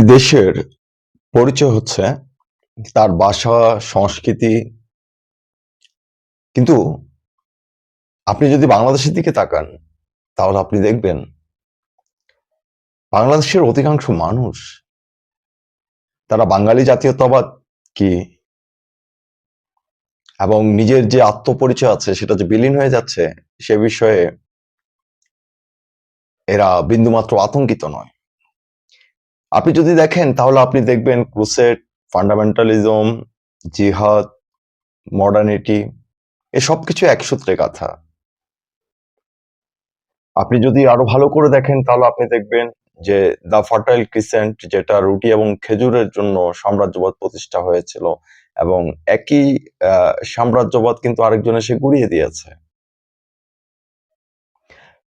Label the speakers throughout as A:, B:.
A: একটি দেশের পরিচয় হচ্ছে তার ভাষা, সংস্কৃতি কিন্তু আপনি যদি বাংলাদেশের দিকে তাকান, তাহলে আপনি দেখবেন বাংলাদেশের অধিকাংশ মানুষ তারা বাঙালি জাতীয়তাবাদ কি এবং নিজের যে আত্মপরিচয় আছে সেটা যে বিলীন হয়ে যাচ্ছে সে বিষয়ে এরা বিন্দুমাত্র আতঙ্কিত নয়। আপনি যদি দেখেন তাহলে আপনি দেখবেন ক্রুসেড, ফান্ডামেন্টালিজম, জিহাদ, মডার্নিটি এ সবকিছু এক সূত্রে। আপনি যদি আরও ভালো করে দেখেন তাহলে আপনি দেখবেন যে দ্য ফার্টাইল ক্রিসেন্ট যেটা রুটি এবং খেজুরের জন্য সাম্রাজ্যবাদ প্রতিষ্ঠা হয়েছিল এবং একই সাম্রাজ্যবাদ কিন্তু আরেকজন এসে গুড়িয়ে দিয়েছে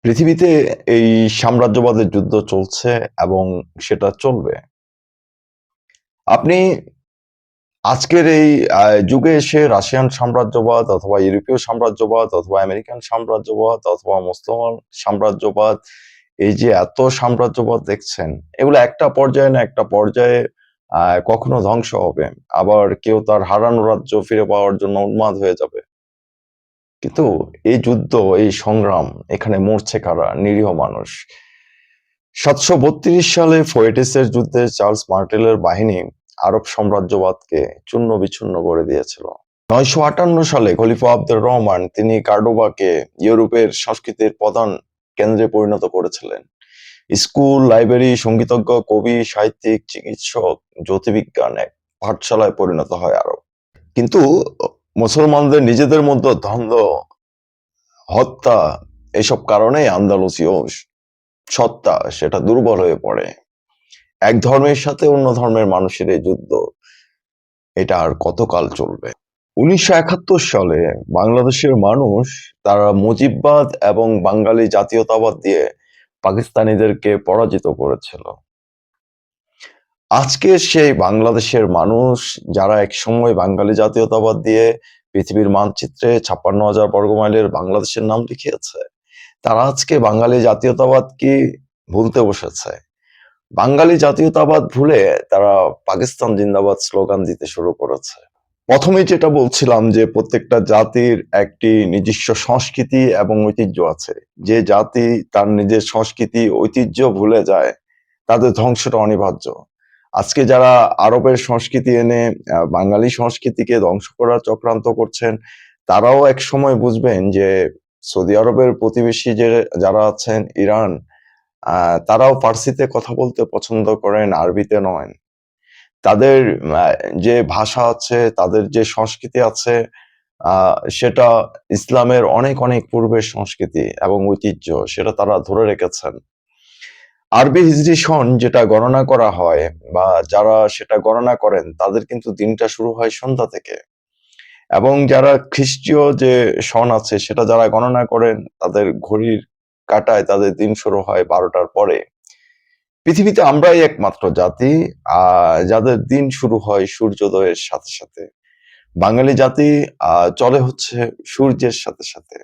A: পৃথিবীতে এই সাম্রাজ্যবাদের যুদ্ধ চলছে এবং সেটা চলবে। আপনি আজকের এই যুগে এসে রাশিয়ান সাম্রাজ্যবাদ অথবা ইউরোপীয় সাম্রাজ্যবাদ অথবা আমেরিকান সাম্রাজ্যবাদ অথবা মুসলমান সাম্রাজ্যবাদ, এই যে এত সাম্রাজ্যবাদ দেখছেন, এগুলো একটা পর্যায়ে না একটা পর্যায়ে কখনো ধ্বংস হবে। আবার কেউ তার হারানো রাজ্য ফিরে পাওয়ার জন্য উন্মাদ হয়ে যাবে। কিন্তু এই যুদ্ধ, এই সংগ্রাম, এখানে মরছে কারা? নিরীহ মানুষ। সাতশো বত্রিশ সালে ফোয়েটিসের যুদ্ধে চার্লস মার্টেলের বাহিনী আরব সাম্রাজ্যবাদকে চূর্ণ বিচ্ছিন্ন করে দিয়েছিল। নয়শো আটান্ন সালে খলিফা আব্দুর রহমান তিনি কার্ডোবাকে ইউরোপের সংস্কৃতির প্রধান কেন্দ্রে পরিণত করেছিলেন। স্কুল, লাইব্রেরি, সঙ্গীতজ্ঞ, কবি, সাহিত্যিক, চিকিৎসক, জ্যোতির্বিজ্ঞান এক পাঠশালায় পরিণত হয় আরব। কিন্তু মুসলমানদের নিজেদের মধ্যে দ্বন্দ্ব, হত্যা, এসব কারণেই আন্দালুসীয় সত্তা সেটা দুর্বল হয়ে পড়ে। এক ধর্মের সাথে অন্য ধর্মের মানুষের এই যুদ্ধ, এটা আর কতকাল চলবে? উনিশশো একাত্তর সালে বাংলাদেশের মানুষ তারা মুজিববাদ এবং বাঙালি জাতীয়তাবাদ দিয়ে পাকিস্তানিদেরকে পরাজিত করেছিল। আজকে সেই বাংলাদেশের মানুষ যারা এক সময় বাঙালি জাতীয়তাবাদ দিয়ে পৃথিবীর মানচিত্রে ছাপ্পান্ন হাজার বর্গমাইলের বাংলাদেশের নাম লিখিয়েছে, তারা আজকে বাঙালি জাতীয়তাবাদ কি ভুলতে বসেছে? বাঙালি জাতীয়তাবাদ ভুলে তারা পাকিস্তান জিন্দাবাদ স্লোগান দিতে শুরু করেছে। প্রথমে যেটা বলছিলাম যে প্রত্যেকটা জাতির একটি নিজস্ব সংস্কৃতি এবং ঐতিহ্য আছে। যে জাতি তার নিজের সংস্কৃতি, ঐতিহ্য ভুলে যায়, তাদের ধ্বংসটা অনিবার্য। আজকে যারা আরবের সংস্কৃতি এনে বাঙালি সংস্কৃতিকে ধ্বংস করার চক্রান্ত করছেন, তারাও এক সময় বুঝবেন যে সৌদি আরবের প্রতিবেশী যে যারা আছেন, ইরান তারাও ফার্সিতে কথা বলতে পছন্দ করেন, আরবিতে নয়। তাদের যে ভাষা আছে, তাদের যে সংস্কৃতি আছে সেটা ইসলামের অনেক অনেক পূর্বের সংস্কৃতি এবং ঐতিহ্য, সেটা তারা ধরে রেখেছেন। আরবি হিজরি সন যেটা গণনা করা হয় বা যারা সেটা গণনা করেন, তাদের কিন্তু দিনটা শুরু হয় সন্ধ্যা থেকে। এবং যারা খ্রিস্টীয় যে সন আছে, সেটা যারা গণনা করেন, তাদের ঘড়ির কাটায় তাদের দিন শুরু হয় বারোটার পরে। পৃথিবীতে আমরাই একমাত্র জাতি যাদের দিন শুরু হয় সূর্যোদয়ের সাথে সাথে। বাঙালি জাতি, আহ, চলে হচ্ছে সূর্যের সাথে সাথে,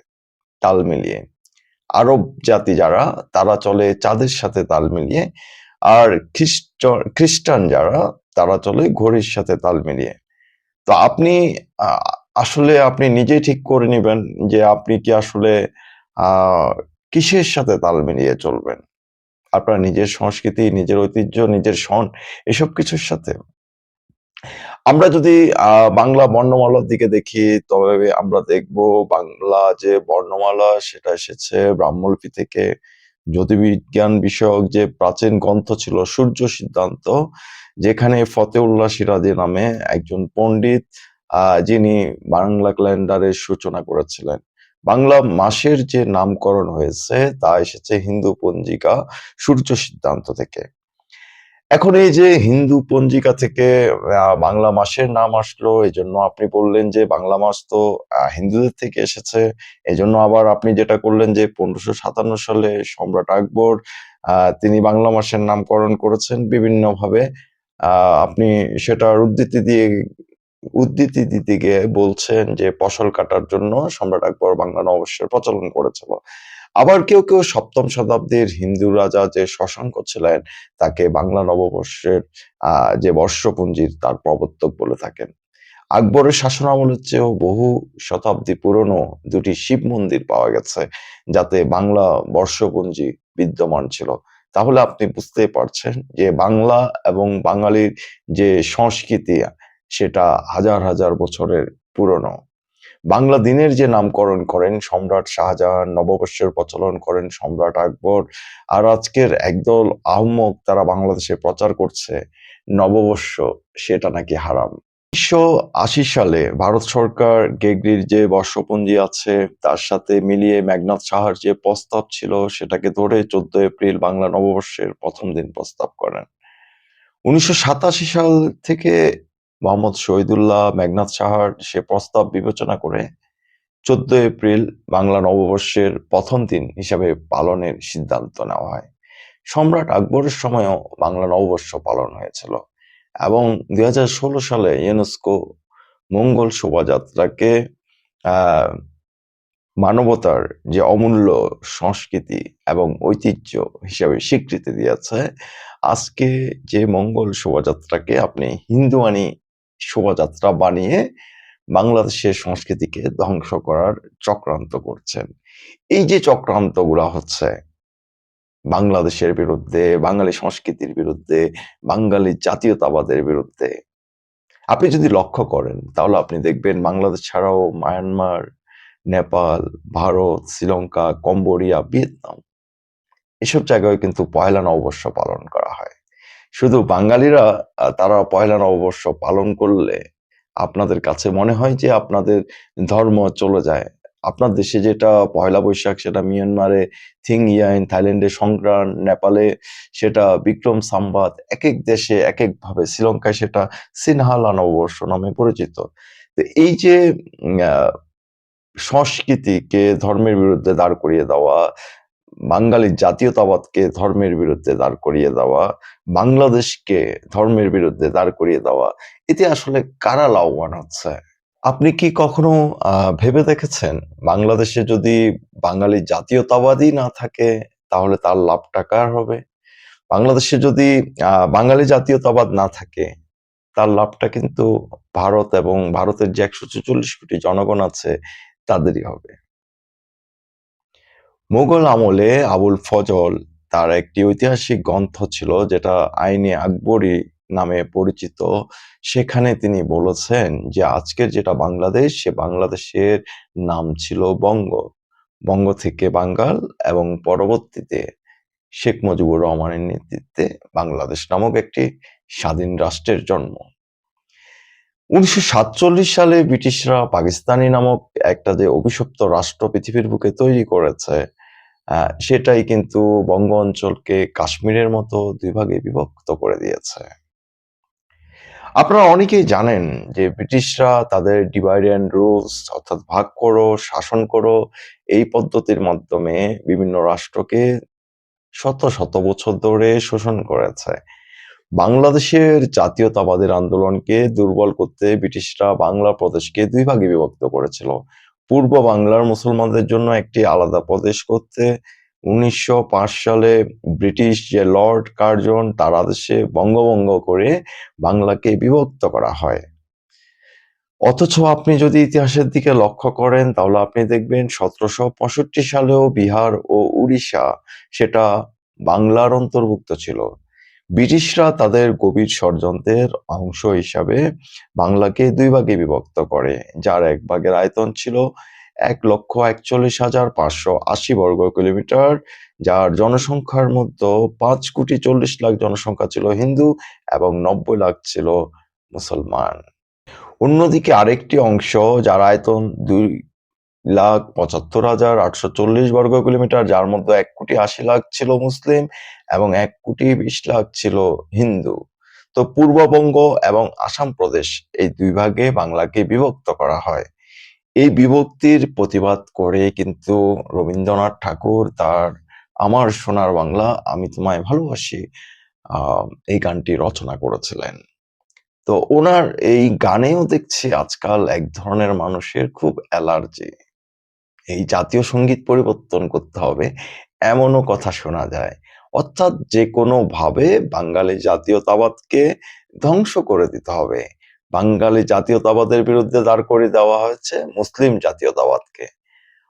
A: তাল মিলিয়ে। আরব জাতি যারা, তারা চলে চাঁদের সাথে তাল মিলিয়ে, আর খ্রিস্ট, খ্রিস্টান যারা, তারা চলে ঘড়ির সাথে তাল মিলিয়ে। তো আপনি আসলে আপনি নিজেই ঠিক করে নেবেন যে আপনি কি আসলে কিসের সাথে তাল মিলিয়ে চলবেন? আপনার নিজের সংস্কৃতি, নিজের ঐতিহ্য, নিজের সন এসব কিছুর সাথে। আমরা যদি বাংলা বর্ণমালার দিকে দেখি, তবে আমরা দেখব বাংলা যে বর্ণমালা, সেটা এসেছে ব্রাহ্মলিপি থেকে। জ্যোতির্বিজ্ঞান বিষয়ক যে প্রাচীন গ্রন্থ ছিল সূর্য সিদ্ধান্ত, যেখানে ফতেউল্লাহ সিরাজি নামে একজন পণ্ডিত যিনি বাংলা ক্যালেন্ডারের সূচনা করেছিলেন। বাংলা মাসের যে নামকরণ হয়েছে, তা এসেছে হিন্দু পঞ্জিকা সূর্য সিদ্ধান্ত থেকে। এখন এই যে হিন্দু পঞ্জিকা থেকে বাংলা মাসের নাম আসলো এই জন্য আপনি বললেন যে বাংলা মাস তো হিন্দুদের থেকে এসেছে। এই জন্য আবার আপনি যেটা করলেন যে পনেরোশো সাতান্ন সালে সম্রাট আকবর তিনি বাংলা মাসের নামকরণ করেছেন বিভিন্ন ভাবে আহ, আপনি সেটার উদ্ধৃতি দিয়ে উদ্ধৃতি দিতে গিয়ে বলছেন যে ফসল কাটার জন্য সম্রাট আকবর বাংলা নববর্ষের প্রচলন করেছিল। আবার কেউ, কেউ সপ্তম শতাব্দীর হিন্দু রাজা যে শশাঙ্ক ছিলেন তাকে বাংলা নববর্ষের যে বর্ষপঞ্জির তার প্রবর্তক বলে থাকেন। আকবরের শাসনামলের চেয়েও বহু শতাব্দী পুরনো দুটি শিব মন্দির পাওয়া গেছে যাতে বাংলা বর্ষপঞ্জি বিদ্যমান ছিল। তাহলে আপনি বুঝতেই পারছেন যে বাংলা এবং বাঙালির যে সংস্কৃতি সেটা হাজার, হাজার বছরের পুরনো। বাংলা দিনের যে নামকরণ করেন সম্রাট শাহজাহান, নববর্ষের প্রচলন করেন সম্রাট আকবর। আর আজকের একদল আহম্মক তারা বাংলাদেশে প্রচার করছে নববর্ষ সেটা নাকি হারাম। ১৯৮০ সালে ভারত সরকার গেগরির যে বর্ষপঞ্জি আছে তার সাথে মিলিয়ে মেঘনাদ সাহার যে প্রস্তাব ছিল সেটাকে ধরে ১৪ এপ্রিল বাংলা নববর্ষের প্রথম দিন প্রস্তাব করেন। ১৯৮৭ সাল থেকে মোহাম্মদ শহীদুল্লাহ, মেঘনাদ সাহার সে প্রস্তাব বিবেচনা করে ১৪ এপ্রিল বাংলা নববর্ষের প্রথম দিন হিসাবে পালনের সিদ্ধান্ত নেওয়া হয়। সম্রাট আকবরের সময়ও বাংলা নববর্ষ পালন হয়েছিল এবং ২০১৬ সালে ইউনেস্কো মঙ্গল শোভাযাত্রাকে মানবতার যে অমূল্য সংস্কৃতি এবং ঐতিহ্য হিসাবে স্বীকৃতি দিয়েছে। আজকে যে মঙ্গল শোভাযাত্রাকে আপনি হিন্দুয়ানি শোভাযাত্রা বানিয়ে বাংলাদেশের সংস্কৃতিকে ধ্বংস করার চক্রান্ত করছেন। এই যে চক্রান্তগুলা হচ্ছে বাংলাদেশের বিরুদ্ধে, বাঙালি সংস্কৃতির বিরুদ্ধে, বাঙালি জাতীয়তাবাদের বিরুদ্ধে। আপনি যদি লক্ষ্য করেন তাহলে আপনি দেখবেন বাংলাদেশ ছাড়াও Myanmar, Nepal, Bharat, Sri Lanka, Cambodia, Vietnam এসব জায়গায় কিন্তু পহেলা নববর্ষ পালন করা হয়। শুধু বাঙালিরা তারা পয়লা নববর্ষ পালন করলে আপনাদের কাছে মনে হয় যে আপনাদের ধর্ম চলে যায়। আপনার দেশে যেটা পয়লা বৈশাখ সেটা মিয়ানমারে থিং ইয়াইন থাইল্যান্ডে সংগ্রাম, নেপালে সেটা বিক্রম সাম্বাদ এক এক দেশে এক একভাবে শ্রীলঙ্কায় সেটা সিনহালা নববর্ষ নামে পরিচিত। তো এই যে সংস্কৃতিকে ধর্মের বিরুদ্ধে দাঁড় করিয়ে দেওয়া, বাঙালির জাতীয়তাবাদকে ধর্মের বিরুদ্ধে দাঁড় করিয়ে দেওয়া, বাংলাদেশকে ধর্মের বিরুদ্ধে দাঁড় করিয়ে দেওয়া, এতে আসলে কারা লাভবান হচ্ছে? আপনি কি কখনো ভেবে দেখেছেন বাংলাদেশে যদি বাঙালি জাতীয়তাবাদই না থাকে তাহলে তার লাভটা কার হবে? বাংলাদেশে যদি বাঙালি জাতীয়তাবাদ না থাকে তার লাভটা কিন্তু ভারত এবং ভারতের যে ১৪৪ কোটি জনগণ আছে তাদেরই হবে। মুঘল আমলে আবুল ফজল তার একটি ঐতিহাসিক গ্রন্থ ছিল যেটা আইনে আকবরী নামে পরিচিত। সেখানে তিনি বলেছেন যে আজকের যেটা বাংলাদেশ সে বাংলাদেশের নাম ছিল বঙ্গ। বঙ্গ থেকে বাঙ্গাল এবং পরবর্তীতে শেখ মুজিবুর রহমানের নেতৃত্বে বাংলাদেশ নামক একটি স্বাধীন রাষ্ট্রের জন্ম। ১৯৪৭ সালে ব্রিটিশরা পাকিস্তানি নামক একটা যে অভিশপ্ত রাষ্ট্র পৃথিবীর বুকে তৈরি করেছে, সেটাই কিন্তু বঙ্গ অঞ্চলকে কাশ্মীরের মতো দুই ভাগে বিভক্ত করে দিয়েছে। আপনারা অনেকেই জানেন যে ব্রিটিশরা তাদের ডিভাইড অ্যান্ড রুলস অর্থাৎ ভাগ করো, শাসন করো এই পদ্ধতির মাধ্যমে বিভিন্ন রাষ্ট্রকে শত, শত বছর ধরে শোষণ করেছে। বাংলাদেশের জাতীয়তাবাদের আন্দোলনকে দুর্বল করতে ব্রিটিশরা বাংলা প্রদেশকে দুই ভাগে বিভক্ত করেছিল। পূর্ব বাংলার মুসলমানদের জন্য একটি আলাদা প্রদেশ করতে ১৯০৫ সালে ব্রিটিশ যে লর্ড কার্জন, তার আদেশে বঙ্গভঙ্গ করে বাংলাকে বিভক্ত করা হয়। অথচ আপনি যদি ইতিহাসের দিকে লক্ষ্য করেন, তাহলে আপনি দেখবেন ১৭৬৫ সালেও বিহার ও উড়িষ্যা সেটা বাংলার অন্তর্ভুক্ত ছিল। ব্রিটিশরা তাদের গভীর ষড়যন্ত্রের অংশ হিসাবে বাংলাকে দুই ভাগে বিভক্ত করে যার এক ভাগের আয়তন ছিল ১,৪১,৫৮০ বর্গ কিলোমিটার যার জনসংখ্যার মধ্যে ৫,৪০,০০,০০০ জনসংখ্যা ছিল হিন্দু এবং ৯০ লাখ ছিল মুসলমান। অন্যদিকে আরেকটি অংশ যার আয়তন ২,৭৫,৮৪০ বর্গ কিলোমিটার যার মধ্যে এক কোটি আশি লাখ ছিল মুসলিম এবং এক কোটি বিশ লাখ ছিল হিন্দু। তো পূর্ববঙ্গ এবং আসাম প্রদেশ এই দুই ভাগে বাংলাকে বিভক্ত করা হয়। এই বিভক্তির প্রতিবাদ করে কিন্তু রবীন্দ্রনাথ ঠাকুর তার 'আমার সোনার বাংলা আমি তোমায় ভালোবাসি' এই গানটি রচনা করেছিলেন। তো ওনার এই গানেও দেখছি আজকাল এক ধরনের মানুষের খুব অ্যালার্জি। এই জাতীয় সংগীত পরিবর্তন করতে হবে, এমনও কথা শোনা যায়। অর্থাৎ যে কোনোভাবে বাঙালি জাতীয়তাবাদকে ধ্বংস করে দিতে হবে। বাঙালি জাতীয়তাবাদের বিরুদ্ধে দাঁড় করে দেওয়া হয়েছে মুসলিম জাতীয়তাবাদকে।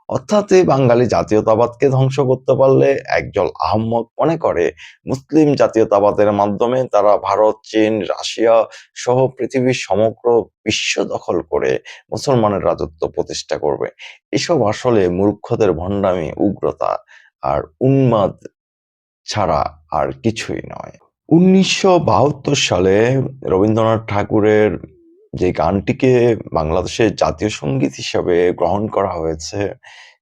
A: অর্থাৎ এই বাঙালি জাতীয়তাবাদকে ধ্বংস করতে পারলে একজন আহম্মদ মনে করে, মুসলিম জাতীয়তাবাদের মাধ্যমে তারা ভারত, চীন, রাশিয়া সহ পৃথিবীর সমগ্র বিশ্ব দখল করে মুসলমানের রাজত্ব প্রতিষ্ঠা করবে। এসব আসলে মূর্খদের ভণ্ডামি, উগ্রতা আর উন্মাদ ছাড়া আর কিছুই নয়। উনিশশো সালে রবীন্দ্রনাথ ঠাকুরের যে গানটিকে বাংলাদেশের জাতীয় সংগীত হিসাবে গ্রহণ করা হয়েছে,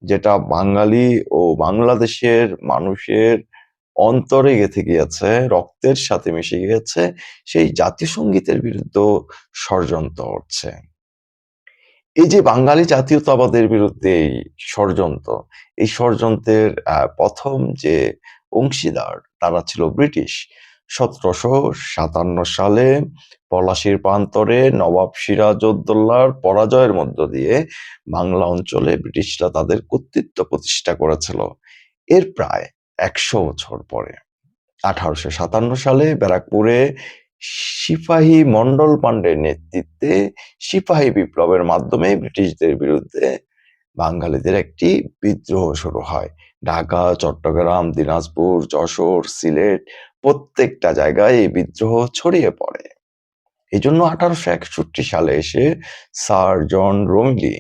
A: যেটা বাঙালি ও বাংলাদেশের মানুষের অন্তরে গেঁথে গিয়েছে, রক্তের সাথে মিশে গিয়েছে, সেই জাতীয় সঙ্গীতের বিরুদ্ধে ষড়যন্ত্র হচ্ছে এই যে বাঙালি জাতীয়তাবাদের বিরুদ্ধে এই ষড়যন্ত্র, এই ষড়যন্ত্রের প্রথম যে অংশীদার তারা ছিল ব্রিটিশ। সতেরোশো সাতান্ন সালে পলাশির প্রান্তরে নবাব সিরাজউদ্দৌলার পরাজয়ের মধ্য দিয়ে বাংলা অঞ্চলে ব্রিটিশরা তাদের কর্তৃত্ব প্রতিষ্ঠা করেছিল। এর প্রায় একশো বছর পরে। আঠারোশো সাতান্ন সালে ব্যারাকপুরে সিপাহী মন্ডল পাণ্ডের নেতৃত্বে সিপাহী বিপ্লবের মাধ্যমে ব্রিটিশদের বিরুদ্ধে বাঙালিদের একটি বিদ্রোহ শুরু হয়। ঢাকা, চট্টগ্রাম, দিনাজপুর, যশোর, সিলেট প্রত্যেকটা জায়গায় এই বিদ্রোহ ছড়িয়ে পড়ে। এই জন্য আঠারোশো একষট্টি সালে এসে স্যার জন রোমিলি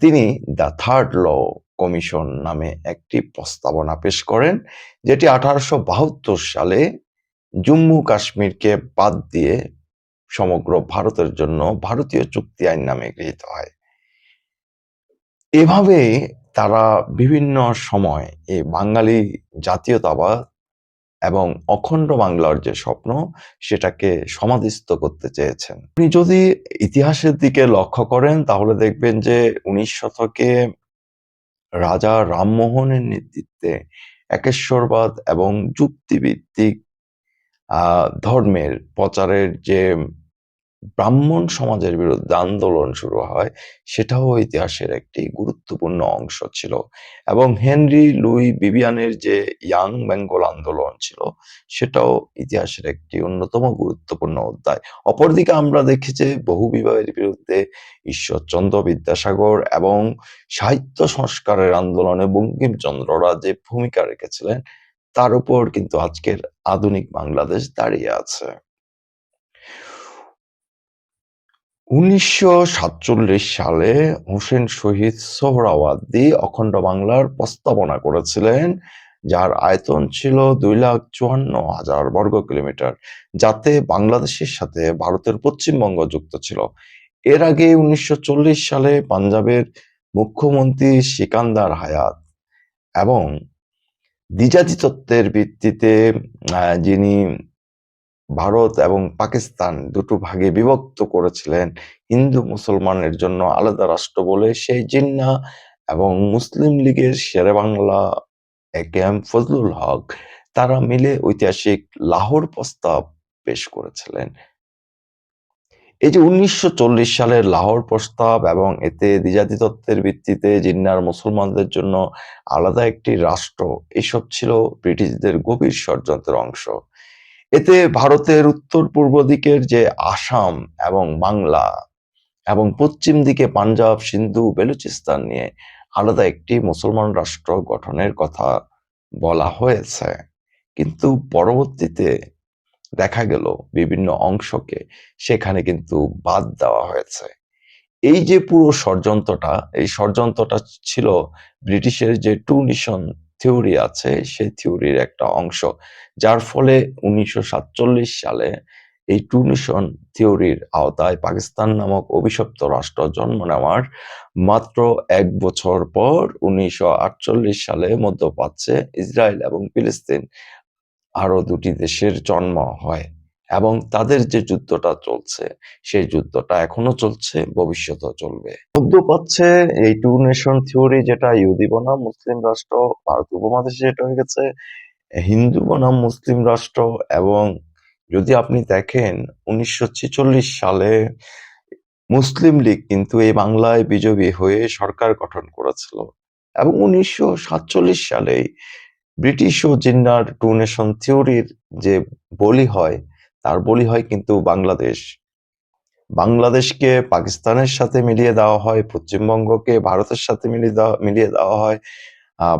A: তিনি দ্য থার্ড ল কমিশন নামে একটি প্রস্তাবনা পেশ করেন, যেটি আঠারোশো বাহাত্তর সালে জম্মু কাশ্মীরকে বাদ দিয়ে সমগ্র ভারতের জন্য ভারতীয় চুক্তি আইন নামে গৃহীত হয়। এভাবে তারা বিভিন্ন সময় এই বাঙালি জাতীয়তাবাদ এবং অখণ্ড বাংলার যে স্বপ্ন সেটাকে সমাধিস্থ করতে চেয়েছেন। আপনি যদি ইতিহাসের দিকে লক্ষ্য করেন তাহলে দেখবেন যে উনিশ শতকে রাজা রামমোহনের নেতৃত্বে একেশ্বরবাদ এবং যুক্তিভিত্তিক আহ, ধর্মের প্রচারের যে ব্রাহ্মণ সমাজের বিরুদ্ধে আন্দোলন শুরু হয়, সেটাও ইতিহাসের একটি গুরুত্বপূর্ণ অংশ ছিল। এবং হেনরি লুই বিবিয়ানের যে ইয়াং বেঙ্গল আন্দোলন ছিল, সেটাও ইতিহাসের একটি অন্যতম গুরুত্বপূর্ণ অধ্যায়। অপরদিকে আমরা দেখি যে বহু বিবাহের বিরুদ্ধে ঈশ্বরচন্দ্র বিদ্যাসাগর এবং সাহিত্য সংস্কারের আন্দোলনে বঙ্কিমচন্দ্ররা যে ভূমিকা রেখেছিলেন। তার উপর কিন্তু আজকের আধুনিক বাংলাদেশ দাঁড়িয়ে আছে। উনিশশো সাতচল্লিশ সালে হোসেন শহীদ সোহরাওয়ার্দী অখণ্ড বাংলার প্রস্তাবনা করেছিলেন, যার আয়তন ছিল দুই লাখ চুয়ান্ন হাজার বর্গ কিলোমিটার, যাতে বাংলাদেশের সাথে ভারতের পশ্চিমবঙ্গ যুক্ত ছিল। এর আগে উনিশশো চল্লিশ সালে পাঞ্জাবের মুখ্যমন্ত্রী সিকান্দার হায়াত এবং দ্বিজাতি তত্ত্বের ভিত্তিতে যিনি ভারত এবং পাকিস্তান দুটো ভাগে বিভক্ত করেছিলেন। হিন্দু মুসলমানের জন্য আলাদা রাষ্ট্র বলে সেই জিন্না এবং মুসলিম লীগের Sher e Bangla A K M Fazlul Huq তারা মিলে ঐতিহাসিক লাহোর প্রস্তাব পেশ করেছিলেন। এই যে উনিশশো চল্লিশ সালের লাহোর প্রস্তাব এবং এতে দ্বিজাতি তত্ত্বের ভিত্তিতে জিন্নার মুসলমানদের জন্য আলাদা একটি রাষ্ট্র, এসব ছিল ব্রিটিশদের গভীর ষড়যন্ত্রের অংশ। এতে ভারতের উত্তর পূর্ব দিকের যে আসাম এবং বাংলা এবং পশ্চিম দিকে পাঞ্জাব, সিন্ধু, বেলুচিস্তান নিয়ে আলাদা একটি মুসলমান রাষ্ট্র গঠনের কথা বলা হয়েছে। কিন্তু পরবর্তীতে দেখা গেল বিভিন্ন অংশকে সেখানে কিন্তু বাদ দেওয়া হয়েছে। এই যে পুরো ষড়যন্ত্রটা, এই ষড়যন্ত্রটা ছিল ব্রিটিশের যে টু নেশন থিওরি আছে, সেই থিওরির একটা অংশ। যার ফলে উনিশশো সাতচল্লিশ সালে এই টুনিশন থিওরির আওতায় পাকিস্তান নামক অভিশপ্ত রাষ্ট্র জন্ম নেওয়ার মাত্র এক বছর পর উনিশশো আটচল্লিশ সালে মধ্যপ্রাচ্যে ইসরায়েল এবং ফিলিস্তিন আরও দুটি দেশের জন্ম হয়। এবং তাদের যে যুদ্ধটা চলছে, সেই যুদ্ধটা এখনও চলছে, ভবিষ্যতেও চলবে। মধ্যপ্রাচ্যে এই টু নেশন থিওরি যেটা ইহুদি বনাম, মুসলিম রাষ্ট্র, ভারত উপমহাদেশে যেটা হয়ে গেছে, হিন্দু বনাম, মুসলিম রাষ্ট্র এবং যদি আপনি দেখেন উনিশশো ছেচল্লিশ সালে মুসলিম লীগ কিন্তু এই বাংলায় বিজয়ী হয়ে সরকার গঠন করেছিল এবং উনিশশো সাতচল্লিশ সালে ব্রিটিশ ও জিন্নার টু নেশন থিওরির যে বলি হয় তার বলি হয় কিন্তু বাংলাদেশ। বাংলাদেশকে পাকিস্তানের সাথে মিলিয়ে দেওয়া হয়, পশ্চিমবঙ্গকে ভারতের সাথে মিলিয়ে দেওয়া মিলিয়ে দেওয়া হয়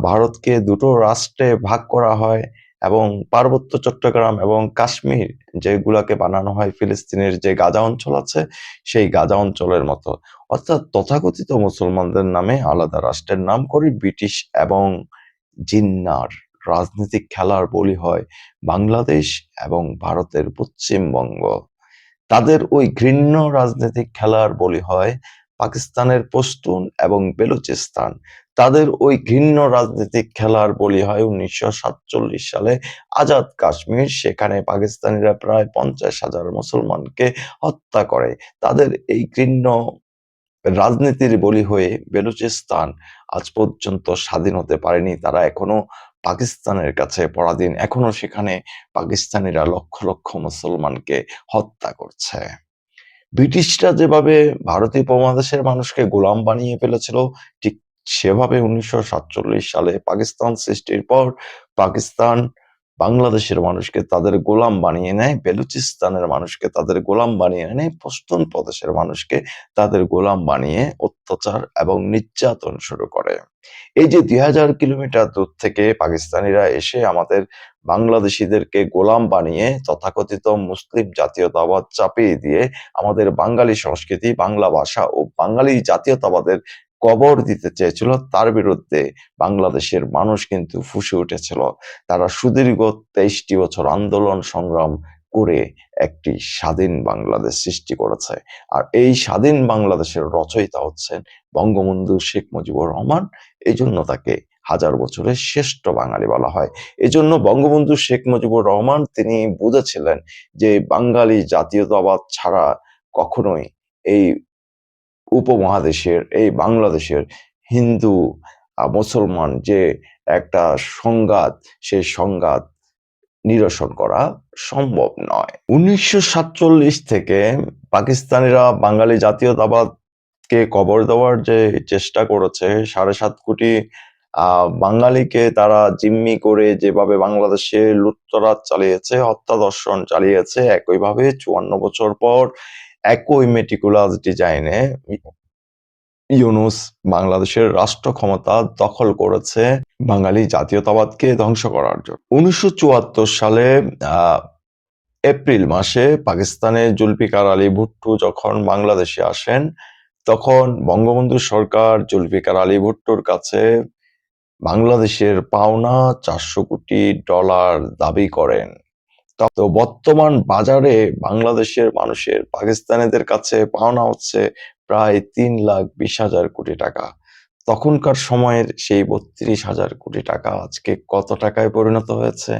A: ভারতকে দুটো রাষ্ট্রে ভাগ করা হয় এবং পার্বত্য চট্টগ্রাম এবং কাশ্মীর যেগুলাকে বানানো হয়, ফিলিস্তিনের যে গাজা অঞ্চল আছে, সেই গাজা অঞ্চলের মতো। অর্থাৎ তথাকথিত মুসলমানদের নামে আলাদা রাষ্ট্রের নাম করি ব্রিটিশ এবং জিন্নার। রাজনৈতিক খেলার বলি হয় বাংলাদেশ এবং ভারতের পশ্চিমবঙ্গ তাদের ওই ঘৃণ্য রাজনৈতিক খেলার বলি হয় পাকিস্তানের পশতুন এবং বেলুচিস্তান। তাদের ওই ঘৃণ্য রাজনৈতিক খেলার বলি হয় উনিশশো সাতচল্লিশ সালে আজাদ কাশ্মীর। সেখানে পাকিস্তানিরা প্রায় পঞ্চাশ হাজার মুসলমানকে হত্যা করে। তাদের এই ঘৃণ্য রাজনীতির বলি হয়ে বেলুচিস্তান আজ পর্যন্ত স্বাধীন হতে পারেনি। তারা এখনও পাকিস্তানের কাছে পরাধীন, এখনও সেখানে পাকিস্তানিরা লক্ষ লক্ষ মুসলমানকে হত্যা করছে। ব্রিটিশরা যেভাবে ভারতীয় উপমহাদেশের মানুষকে গোলাম বানিয়ে ফেলেছিল, ঠিক সেভাবে উনিশশো সাতচল্লিশ সালে পাকিস্তান সৃষ্টির পর পাকিস্তান বাংলাদেশের মানুষকে তাদের গোলাম বানিয়ে নেয়, বেলুচিস্তানের মানুষকে তাদের গোলাম বানিয়ে নেয়, পশ্চিম প্রদেশের মানুষকে তাদের গোলাম বানিয়ে অত্যাচার এবং নির্যাতন শুরু করে। এই যে দুই হাজার কিলোমিটার দূর থেকে পাকিস্তানিরা এসে আমাদের বাংলাদেশিদেরকে গোলাম বানিয়ে তথাকথিত মুসলিম জাতীয়তাবাদ চাপিয়ে দিয়ে আমাদের বাঙালি সংস্কৃতি, বাংলা ভাষা ও বাঙালি জাতীয়তাবাদের কবর দিতে চেয়েছিল, তার বিরুদ্ধে বাংলাদেশের মানুষ কিন্তু ফুসে উঠেছিল। তারা সুদীর্ঘ তেইশটি বছর আন্দোলন সংগ্রাম করে একটি স্বাধীন বাংলাদেশ সৃষ্টি করেছে। আর এই স্বাধীন বাংলাদেশের রচয়িতা হচ্ছেন বঙ্গবন্ধু শেখ মুজিবুর রহমান। এই জন্য তাকে হাজার বছরের শ্রেষ্ঠ বাঙালি বলা হয়। এজন্য বঙ্গবন্ধু শেখ মুজিবুর রহমান তিনি বুঝেছিলেন যে বাঙালি জাতীয়তাবাদ ছাড়া কখনোই এই উপমহাদেশের, এই বাংলাদেশের হিন্দু মুসলমান যে একটা সংঘাত, সেই সংঘাত নিরসন করা সম্ভব নয়। উনিশশো থেকে পাকিস্তানিরা বাঙালি জাতীয়তাবাদকে কবর দেওয়ার যে চেষ্টা করেছে, সাড়ে সাত কোটি বাঙালিকে তারা জিম্মি করে যেভাবে বাংলাদেশে লুটতরাজ চালিয়েছে হত্যা দর্শন চালিয়েছে, একইভাবে চুয়ান্ন বছর পর একই মেটিকুলাস ডিজাইনে ইউনুস বাংলাদেশের রাষ্ট্র ক্ষমতা দখল করেছে বাঙালি জাতীয়তাবাদকে ধ্বংস করার জন্য। উনিশশো চুয়াত্তর সালে এপ্রিল মাসে পাকিস্তানে জুলফিকার আলী ভুট্টো যখন বাংলাদেশে আসেন, তখন বঙ্গবন্ধু সরকার জুলফিকার আলী ভুট্টোর কাছে বাংলাদেশের পাওনা চারশো কোটি ডলার দাবি করেন। তো বর্তমান বাজারে বাংলাদেশের মানুষের, পাকিস্তানিদের কাছে পাওনা হচ্ছে প্রায় তিন লাখ বিশ হাজার কোটি টাকা। তখনকার সময়ের সেই বত্রিশ হাজার কোটি টাকা আজকে কত টাকায় পরিণত হয়েছে,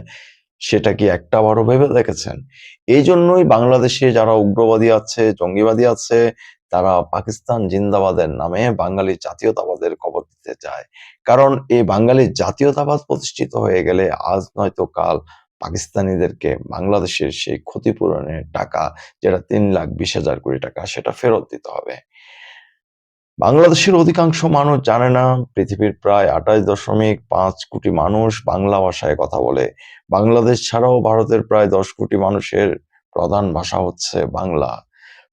A: সেটা কি একটা বারো ভেবে দেখেছেন? এই জন্যই বাংলাদেশে যারা উগ্রবাদী আছে, জঙ্গিবাদী আছে, তারা পাকিস্তান জিন্দাবাদের নামে বাঙালি জাতীয়তাবাদের কবর দিতে চায়। কারণ এই বাঙালি জাতীয়তাবাদ প্রতিষ্ঠিত হয়ে গেলে আজ নয়তো কাল পাকিস্তানিদেরকে বাংলাদেশের সেই ক্ষতিপূরণের টাকা, যেটা তিন লাখ বিশ হাজার কোটি টাকা, সেটা ফেরত দিতে হবে। বাংলাদেশের অধিকাংশ মানুষ জানে না, পৃথিবীর প্রায় আঠাশ দশমিক পাঁচ কোটি মানুষ বাংলা ভাষায় কথা বলে। বাংলাদেশ ছাড়াও ভারতের প্রায় দশ কোটি মানুষের প্রধান ভাষা হচ্ছে বাংলা।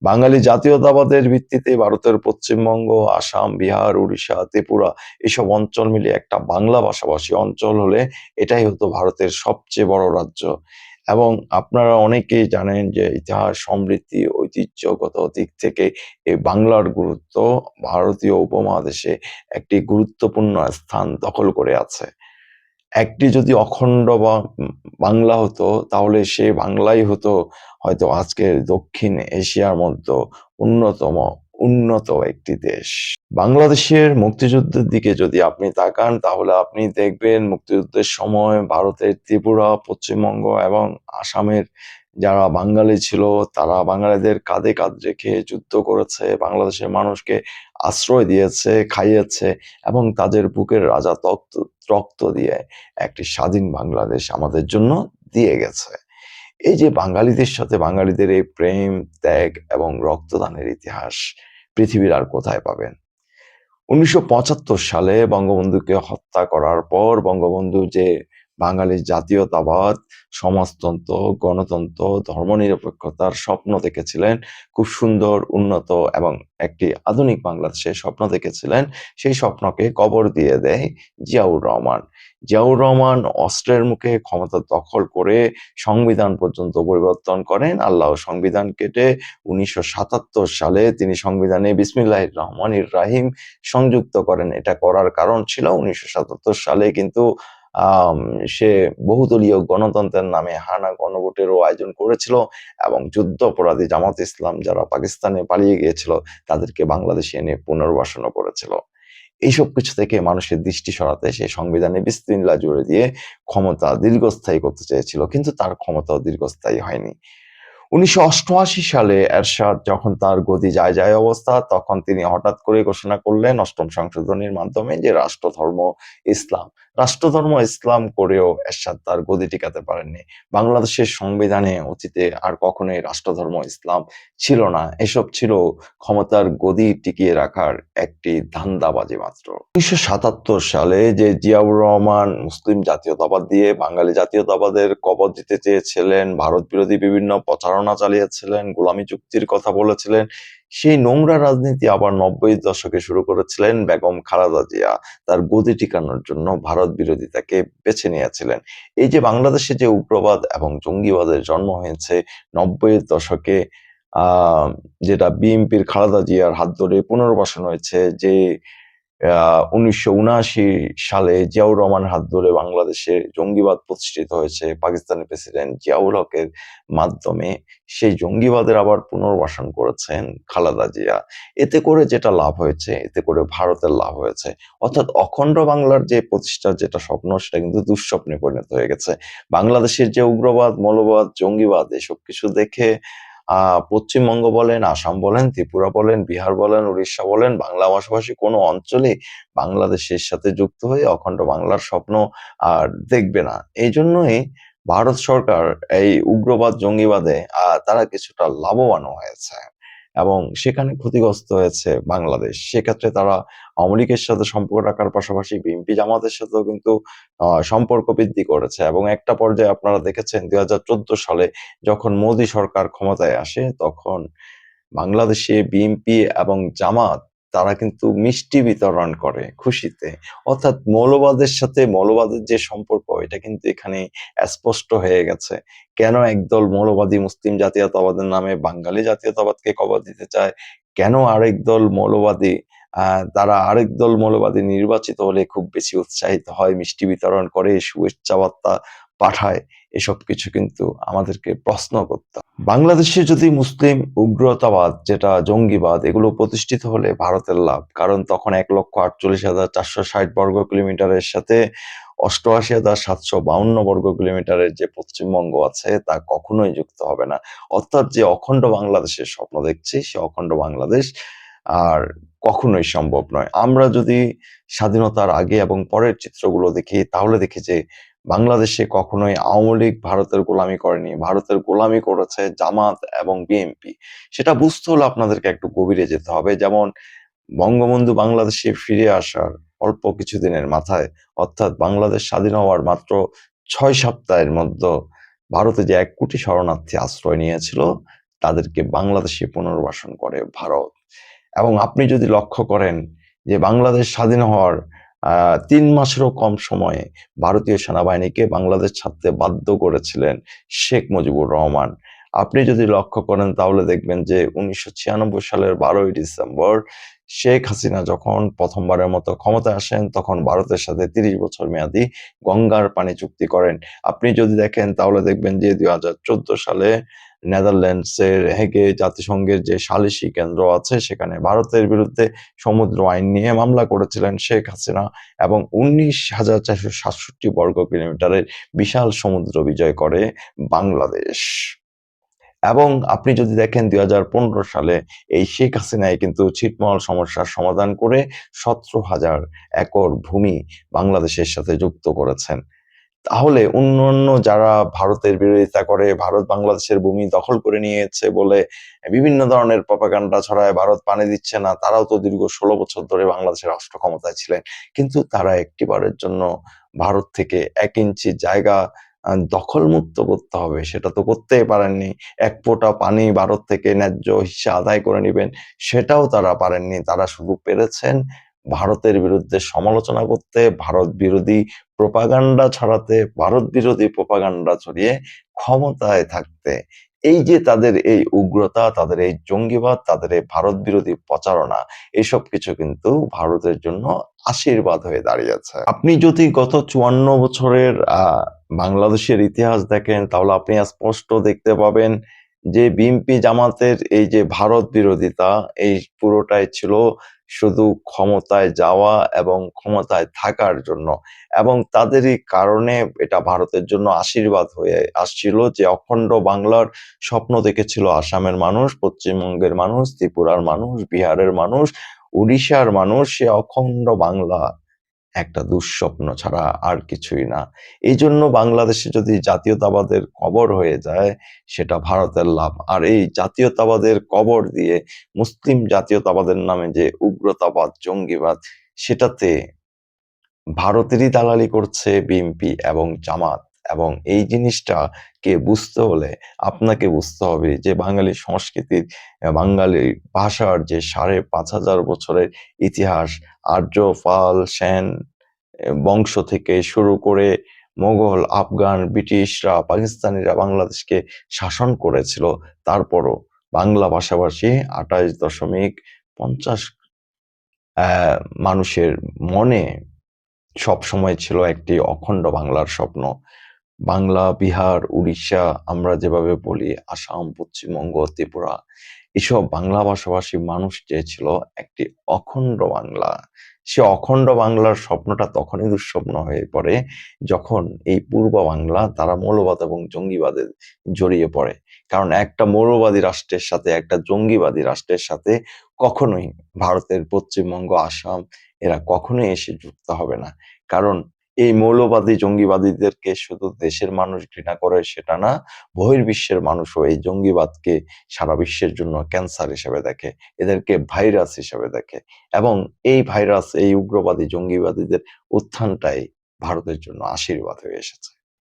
A: বাঙালি জাতীয়তাবাদের ভিত্তিতে ভারতের পশ্চিমবঙ্গ, আসাম, বিহার, উড়িষ্যা, ত্রিপুরা এসব অঞ্চল মিলিয়ে একটা বাংলা ভাষাভাষী অঞ্চল হলে এটাই হতো ভারতের সবচেয়ে বড় রাজ্য। এবং আপনারা অনেকেই জানেন যে ইতিহাস, সমৃদ্ধি, ঐতিহ্যগত দিক থেকে এই বাংলার গুরুত্ব ভারতীয় উপমহাদেশে একটি গুরুত্বপূর্ণ স্থান দখল করে আছে। একটি যদি অখণ্ড বাংলা হতো, তাহলে সে বাংলাই হতো। হয়তো আজকের দক্ষিণ এশিয়ার মধ্যে অন্যতম উন্নত একটি দেশ। বাংলাদেশের মুক্তিযুদ্ধের দিকে যদি আপনি তাকান, তাহলে আপনি দেখবেন মুক্তিযুদ্ধের সময় ভারতের ত্রিপুরা, পশ্চিমবঙ্গ এবং আসামের যারা বাঙালি ছিল, তারা বাঙালিদের কাঁধে কাঁধ রেখে যুদ্ধ করেছে, বাংলাদেশের মানুষকে আশ্রয় দিয়েছে, খাইয়েছে এবং তাদের বুকের রাজা তক্ত রক্ত দিয়ে একটি স্বাধীন বাংলাদেশ আমাদের জন্য দিয়ে গেছে এই যে বাঙালিদের সাথে বাঙালিদের এই প্রেম, ত্যাগ এবং রক্তদানের ইতিহাস পৃথিবীর আর কোথায় পাবেন? উনিশশো পঁচাত্তর সালে বঙ্গবন্ধুকে হত্যা করার পর বঙ্গবন্ধু যে বাঙালির জাতীয়তাবাদ, সমাজতন্ত্র, গণতন্ত্র, ধর্মনিরপেক্ষতার স্বপ্ন দেখেছিলেন, খুব সুন্দর, উন্নত এবং একটি আধুনিক বাংলাদেশের স্বপ্ন দেখেছিলেন, সেই স্বপ্নকে কবর দিয়ে দেয় জিয়াউর রহমান। জিয়াউর রহমান অস্ত্রের মুখে ক্ষমতা দখল করে সংবিধান পর্যন্ত পরিবর্তন করেন। আল্লাহ সংবিধান কেটে ১৯৭৭ সালে তিনি সংবিধানে বিসমিল্লাহির রহমানির রাহিম সংযুক্ত করেন। এটা করার কারণ ছিল ১৯৭৭ সালে কিন্তু সে বহুদলীয় গণতন্ত্রের নামে হানা গণভোটেরও আয়োজন করেছিল এবং যুদ্ধাপরাধী জামাত ইসলাম যারা পাকিস্তানে পালিয়ে গিয়েছিল তাদেরকে বাংলাদেশে এনে পুনর্বাসনও করেছিল। এইসব কিছু থেকে মানুষের দৃষ্টি সরাতে সে সংবিধানে বিসমিল্লাহ জুড়ে দিয়ে ক্ষমতা দীর্ঘস্থায়ী করতে চেয়েছিল। কিন্তু তার ক্ষমতাও দীর্ঘস্থায়ী হয়নি। ১৯৮৮ সালে এরশাদ যখন তার গদি যায়, যায় অবস্থা তখন তিনি হঠাৎ করে ঘোষণা করলেন অষ্টম সংশোধনীর মাধ্যমে যে রাষ্ট্রধর্ম ইসলাম। রাষ্ট্রধর্ম ইসলাম করেও এরশাদ তার গদি টিকাতে পারেননি। বাংলাদেশের সংবিধানে অতীতে আর কখনোই রাষ্ট্রধর্ম ইসলাম ছিল না। এসব ছিল ক্ষমতার গদি টিকিয়ে রাখার একটি ধান্দাবাজি মাত্র। ১৯৭৭ সালে যে জিয়াউর রহমান মুসলিম জাতীয়তাবাদ দিয়ে বাঙালি জাতীয়তাবাদের কবর দিতে চেয়েছিলেন, ভারত বিরোধী বিভিন্ন প্রচারণা চালিয়েছিলেন, গোলামী চুক্তির কথা বলেছিলেন, সেই নোংরা রাজনীতি আবার নব্বই দশকে শুরু করেছিলেন বেগম খালাদা জিয়া। তার গদি টিকানোর জন্য ভারত বিরোধিতাকে বেছে নিয়েছিলেন। এই যে বাংলাদেশে যে উগ্রবাদ এবং জঙ্গিবাদের জন্ম হয়েছে নব্বই দশকে যেটা বিএনপির খালাদা জিয়ার হাত ধরে পুনর্বাসন হয়েছে, যে ১৯৭৯ সালে জিয়াউর রহমানের হাত ধরে বাংলাদেশে জঙ্গিবাদ প্রতিষ্ঠিত হয়েছে পাকিস্তানের প্রেসিডেন্ট জিয়াউল হকের মাধ্যমে। সেই জঙ্গিবাদের আবার পুনর্বাসন করেছেন খালেদা জিয়া। এতে করে যেটা লাভ হয়েছে, এতে করে ভারতের লাভ হয়েছে। অর্থাৎ অখণ্ড বাংলার যে প্রতিষ্ঠার যেটা স্বপ্ন সেটা কিন্তু দুঃস্বপ্নে পরিণত হয়ে গেছে। বাংলাদেশের যে উগ্রবাদ, মৌলবাদ, জঙ্গিবাদ এসব কিছু দেখে পশ্চিমবঙ্গ বলেন, আসাম বলেন, ত্রিপুরা বলেন, বিহার বলেন, উড়িষ্যা বলেন, বাংলা ভাষাভাষী কোনো অঞ্চলে বাংলাদেশের সাথে যুক্ত হয়ে অখণ্ড বাংলার স্বপ্ন আর দেখবে না। এই জন্যই ভারত সরকার এই উগ্রবাদ, জঙ্গিবাদে তারা কিছুটা লাভবানও হয়েছে এবং সেখানে ক্ষতিগ্রস্ত হয়েছে বাংলাদেশ। সেক্ষেত্রে তারা আওয়ামী লীগের সাথে সম্পর্ক রাখার পাশাপাশি বিএনপি জামাতের সাথেও কিন্তু সম্পর্ক বৃদ্ধি করেছে এবং একটা পর্যায়ে আপনারা দেখেছেন দুই হাজার চোদ্দ সালে যখন মোদী সরকার ক্ষমতায় আসে, তখন বাংলাদেশে বিএনপি এবং জামাত তারা কিন্তু মিষ্টি বিতরণ করে খুশিতে। অর্থাৎ মৌলবাদের সাথে মৌলবাদের যে সম্পর্ক এটা কিন্তু এখানে স্পষ্ট হয়ে গেছে। কেন একদল মৌলবাদী মুসলিম জাতীয়তাবাদের নামে বাঙালি জাতীয়তাবাদকে কবর দিতে চায়? কেন আরেক দল মৌলবাদী তারা আরেক দল মৌলবাদী নির্বাচিত হলে খুব বেশি উৎসাহিত হয়, মিষ্টি বিতরণ করে, শুভেচ্ছা বার্তা পাঠায়। এসব কিছু কিন্তু আমাদেরকে প্রশ্ন করতে বাংলাদেশে যদি মুসলিম উগ্রতাবাদ যেটা জঙ্গিবাদ এগুলো প্রতিষ্ঠিত হলে ভারতের লাভ। কারণ তখন ১,৪৮,৪৬০ বর্গ কিলোমিটারের সাথে ৮৮,৭৫২ বর্গ কিলোমিটারের যে পশ্চিমবঙ্গ আছে তা কখনোই যুক্ত হবে না। অর্থাৎ যে অখণ্ড বাংলাদেশের স্বপ্ন দেখছি সে অখণ্ড বাংলাদেশ আর কখনোই সম্ভব নয়। আমরা যদি স্বাধীনতার আগে এবং পরের চিত্রগুলো দেখি তাহলে দেখি যে বাংলাদেশে কখনোই আওয়ামী লীগ ভারতের গোলামি করেনি। ভারতের গোলামি করেছে জামাত এবং বিএনপি। সেটা বুঝতে হলে আপনাদেরকে একটু গভীরে যেতে হবে। যেমন বঙ্গবন্ধু বাংলাদেশে ফিরে আসার অল্প কিছুদিনের মাথায়, অর্থাৎ বাংলাদেশ স্বাধীন হওয়ার মাত্র ছয় সপ্তাহের মধ্যে ভারতে যে এক কোটি শরণার্থী আশ্রয় নিয়েছিল, তাদেরকে বাংলাদেশে পুনর্বাসন করে ভারত। এবং আপনি যদি লক্ষ্য করেন যে বাংলাদেশ স্বাধীন হওয়ার ৩ মাসেরও কম সময়ে ভারতীয় সেনাবাহিনীকে বাংলাদেশ ছাড়তে বাধ্য করেছিলেন শেখ মুজিবুর রহমান। আপনি যদি লক্ষ্য করেন তাহলে দেখবেন যে ১৯৯৬ সালের ১২ই ডিসেম্বর শেখ হাসিনা যখন প্রথমবারের মতো ক্ষমতায় আসেন তখন ভারতের সাথে ৩০ বছর মেয়াদী গঙ্গার পানি চুক্তি করেন। আপনি যদি দেখেন তাহলে দেখবেন যে ২০১৪ সালে নেদারল্যান্ডসের হেগে জাতিসংঘের যে সালিসি কেন্দ্র আছে সেখানে ভারতের বিরুদ্ধে সমুদ্র আইন নিয়ে মামলা করেছিলেন শেখ হাসিনা এবং ১৯,৪৬৭ বর্গ কিলোমিটারের বিশাল সমুদ্র বিজয় করে বাংলাদেশ। এবং আপনি যদি দেখেন ২০১৫ সালে এই শেখ হাসিনায় কিন্তু ছিটমহল সমস্যার সমাধান করে ১৭,০০০ একর ভূমি বাংলাদেশের সাথে যুক্ত করেছেন। তাহলে অন্যান্য যারা ভারতের বিরোধিতা করে, ভারত বাংলাদেশের ভূমি দখল করে নিয়েছে বলে বিভিন্ন ধরনের প্রপাগান্ডা ছড়ায়, ভারত পানি দিচ্ছে না, তারাও তো দীর্ঘ ১৬ বছর ধরে বাংলাদেশের রাষ্ট্র ক্ষমতায় ছিলেন। কিন্তু তারা একটিবারের জন্য ভারত থেকে এক ইঞ্চি জায়গা দখলমুক্ত করতে হবে, সেটা তো করতেই পারেননি। এক ফোঁটা পানি ভারত থেকে ন্যায্য হিস্যা আদায় করে নেবেন সেটাও তারা পারেননি। তারা শুধু পেরেছেন ভারতের বিরুদ্ধে সমালোচনা করতে, ভারত বিরোধী প্রপাগান্ডা ছড়াতে, ভারত বিরোধী প্রপাগান্ডা ছড়িয়ে ক্ষমতায় থাকতে। এই যে তাদের এই উগ্রতা, তাদের এই জঙ্গিবাদ, তাদের এই ভারত বিরোধী প্রচারণা, এসব কিছু কিন্তু ভারতের জন্য আশীর্বাদ হয়ে দাঁড়িয়েছে। আপনি যদি গত ৫৪ বছরের বাংলাদেশের ইতিহাস দেখেন, তাহলে আপনি স্পষ্ট দেখতে পাবেন যে বিএনপি জামাতের এই যে ভারত বিরোধিতা, এই পুরোটাই ছিল শুধু ক্ষমতায় যাওয়া এবং ক্ষমতায় থাকার জন্য। এবং তাদেরই কারণে এটা ভারতের জন্য আশীর্বাদ হয়ে আসছিল যে অখণ্ড বাংলার স্বপ্ন দেখেছিল আসামের মানুষ, পশ্চিমবঙ্গের মানুষ, ত্রিপুরার মানুষ, বিহারের মানুষ, ওড়িশার মানুষ। সে অখণ্ড বাংলা একটা দুঃস্বপ্ন ছাড়া আর কিছুই না। এই জন্য বাংলাদেশে যদি জাতীয়তাবাদের কবর হয়ে যায়, সেটা ভারতের লাভ। আর এই জাতীয়তাবাদের কবর দিয়ে মুসলিম জাতীয়তাবাদের নামে যে উগ্রতাবাদ, জঙ্গিবাদ, সেটাতে ভারতেরই দালালি করছে বিএনপি এবং জামাত। এবং এই জিনিসটাকে বুঝতে হলে আপনাকে বুঝতে হবে যে বাঙালি সংস্কৃতির, বাঙালি ভাষার যে ৫৫০০ বছরের ইতিহাস, আর্য, পাল, সেন বংশ থেকে শুরু করে মোগল, আফগান, ব্রিটিশরা, পাকিস্তানিরা বাংলাদেশকে শাসন করেছিল। তারপরও বাংলা ভাষাভাষী ২৮.৫০ অ্যা মানুষের মনে সবসময় ছিল একটি অখণ্ড বাংলার স্বপ্ন। বাংলা, বিহার, উড়িষ্যা আমরা যেভাবে বলি আসাম, পশ্চিমবঙ্গ, ত্রিপুরা, এসব বাংলা ভাষাভাষী মানুষ চেয়েছিল একটি অখণ্ড বাংলা। সে অখণ্ড বাংলার স্বপ্নটা তখনই দুঃস্বপ্ন হয়ে পড়ে, যখন এই পূর্ব বাংলা তারা মৌলবাদ এবং জঙ্গিবাদে জড়িয়ে পড়ে। কারণ একটা মৌলবাদী রাষ্ট্রের সাথে, একটা জঙ্গিবাদী রাষ্ট্রের সাথে কখনোই ভারতের পশ্চিমবঙ্গ, আসাম এরা কখনোই এসে যুক্ত হবে না। কারণ এই মৌলবাদী জঙ্গিবাদীদেরকে শুধু দেশের মানুষ ঘৃণা করে সেটা না, বহির্বিশ্বের মানুষও এই জঙ্গিবাদকে সারা বিশ্বের জন্য ক্যান্সার হিসেবে দেখে। এদেরকে ভাইরাস হিসেবে দেখে। এবং এই ভাইরাস, এই উগ্রবাদী জঙ্গিবাদীদের উত্থানটাই ভারতের জন্য আশীর্বাদ হয়ে এসেছে।